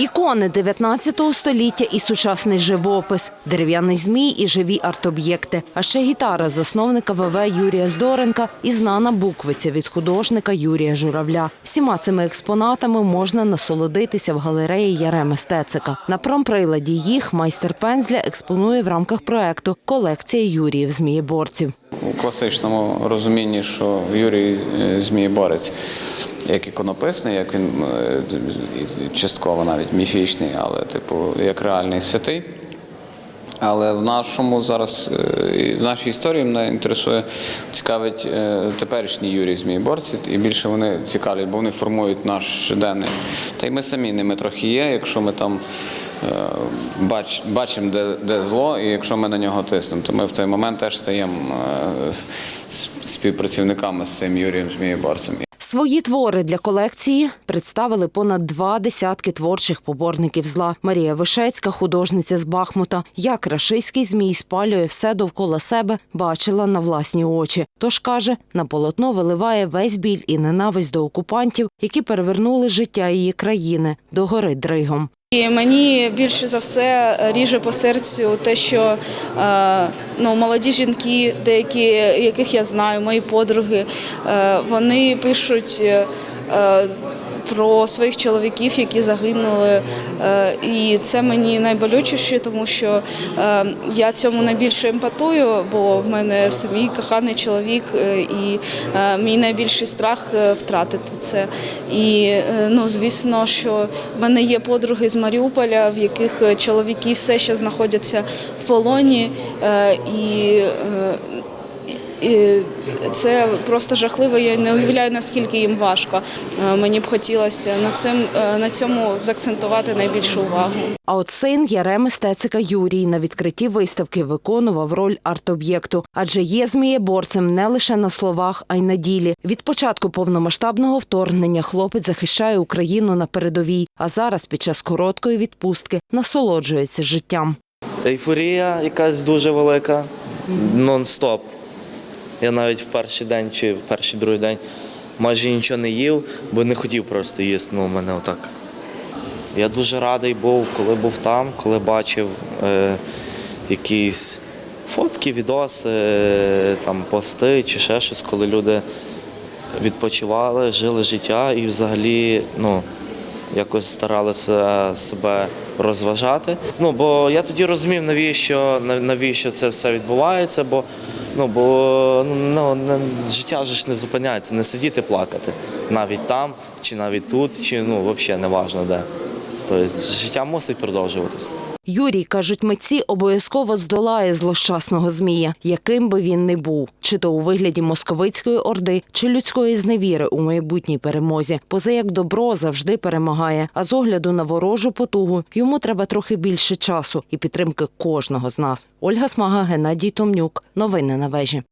Ікони 19 століття і сучасний живопис, дерев'яний змій і живі арт-об'єкти, а ще гітара засновника ВВ Юрія Здоренка і знана буквиця від художника Юрія Журавля. Всіма цими експонатами можна насолодитися в галереї Яреми Стецика. На промприладі їх майстер пензля експонує в рамках проекту Колекція Юріїв Змієборців. У класичному розумінні, що Юрій е, Змієборець як іконописний, як він е, частково навіть міфічний, але типу як реальний святий. Але в нашому зараз е, в нашій історії мене інтересує, цікавить е, теперішні Юрій Змієборці, і більше вони цікавлять, бо вони формують наш щоденний. Та й ми самі ними трохи є, якщо ми там бач, бачимо, де, де зло, і якщо ми на нього тиснемо, то ми в той момент теж стаємо співпрацівниками з цим Юрієм Змієборцем. Свої твори для колекції представили понад два десятки творчих поборників зла. Марія Вишецька, художниця з Бахмута, як рашистський змій спалює все довкола себе, бачила на власні очі. Тож каже, на полотно виливає весь біль і ненависть до окупантів, які перевернули життя її країни до гори Дригом. І мені більше за все ріже по серцю те, що е, ну, молоді жінки, деякі яких я знаю, мої подруги, е, вони пишуть. Про своїх чоловіків, які загинули, Е, і це мені найболючіше, тому що е, я цьому найбільше емпатую, бо в мене самій коханий чоловік, е, і мій найбільший страх втратити це. І ну, звісно, що в мене є подруги з Маріуполя, в яких чоловіки все ще знаходяться в полоні, і і це просто жахливо. Я не уявляю, наскільки їм важко. Е, Мені б хотілося на цим е, на цьому заакцентувати найбільшу увагу. А от син Яреми Стецика Юрій на відкритті виставки виконував роль арт-об'єкту, адже є змієборцем не лише на словах, а й на ділі. Від початку повномасштабного вторгнення хлопець захищає Україну на передовій, а зараз під час короткої відпустки насолоджується життям. Ейфорія якась дуже велика, нон-стоп. Я навіть в перший день чи в перший другий день майже нічого не їв, бо не хотів просто їсти. Ну, мене отак. Я дуже радий був, коли був там, коли бачив е, якісь фотки, відоси, е, там, пости чи ще щось, коли люди відпочивали, жили життя і взагалі ну, якось старалися себе розважати. Ну, бо я тоді розумів, навіщо, навіщо це все відбувається, бо, ну, бо ну, не- життя ж не зупиняється, не сидіти плакати. Навіть там, чи навіть тут, чи ну, взагалі не важливо де. Тобто життя мусить продовжуватися. Юрій, кажуть митці, обов'язково здолає злощасного змія, яким би він не був, чи то у вигляді московицької орди, чи людської зневіри у майбутній перемозі. Поза як добро завжди перемагає. А з огляду на ворожу потугу йому треба трохи більше часу і підтримки кожного з нас. Ольга Смага, Геннадій Томнюк. Новини на вежі.